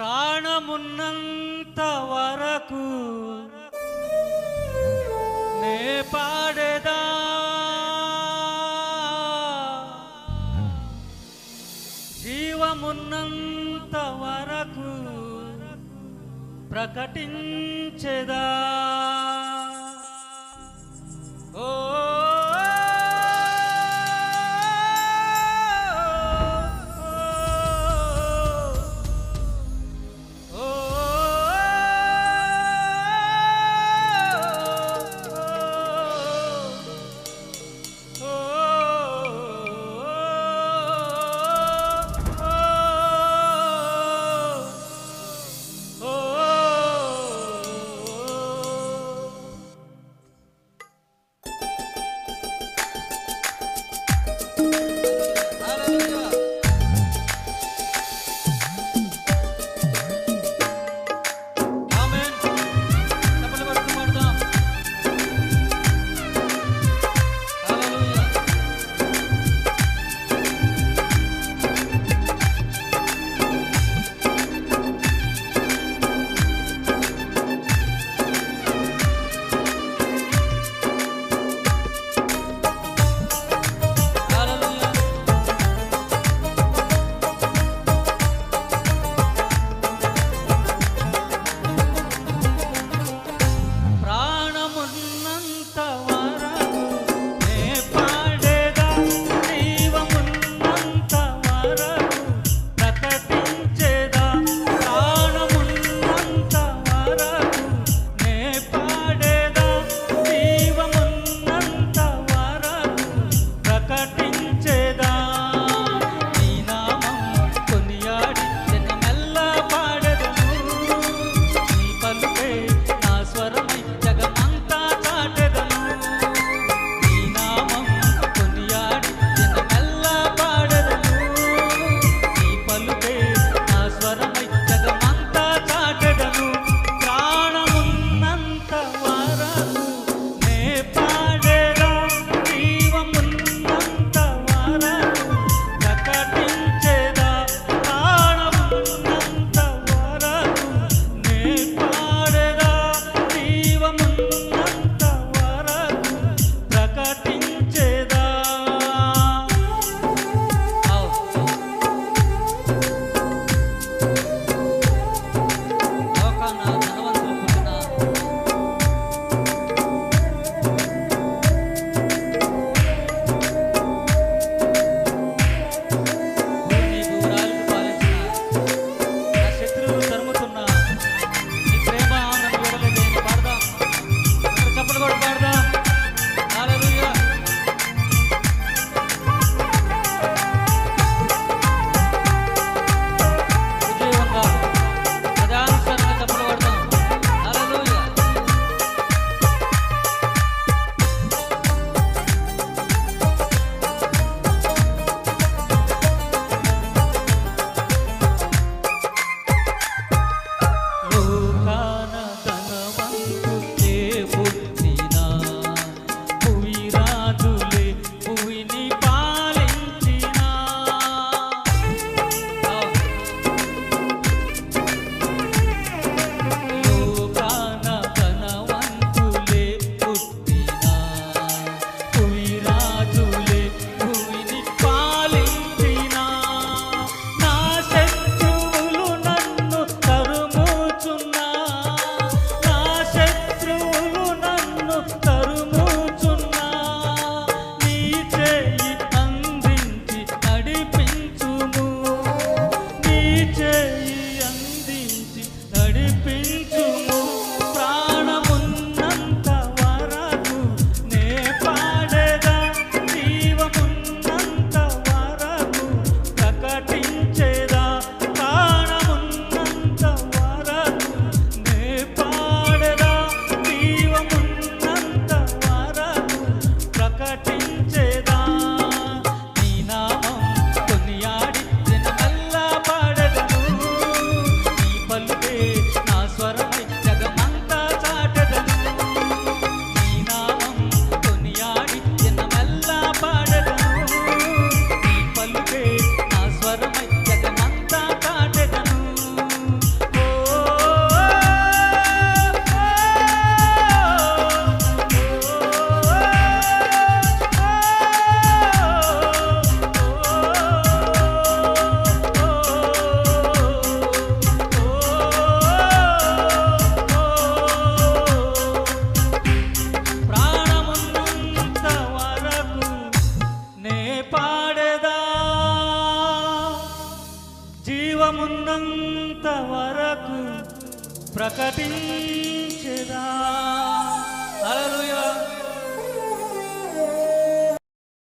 ప్రాణమున్నంత వరకు నే పాడేదా? జీవమున్నంత వరకు ప్రకటించేదా? జీవమున్నంత వరకు ప్రకటించదా? అలలుయా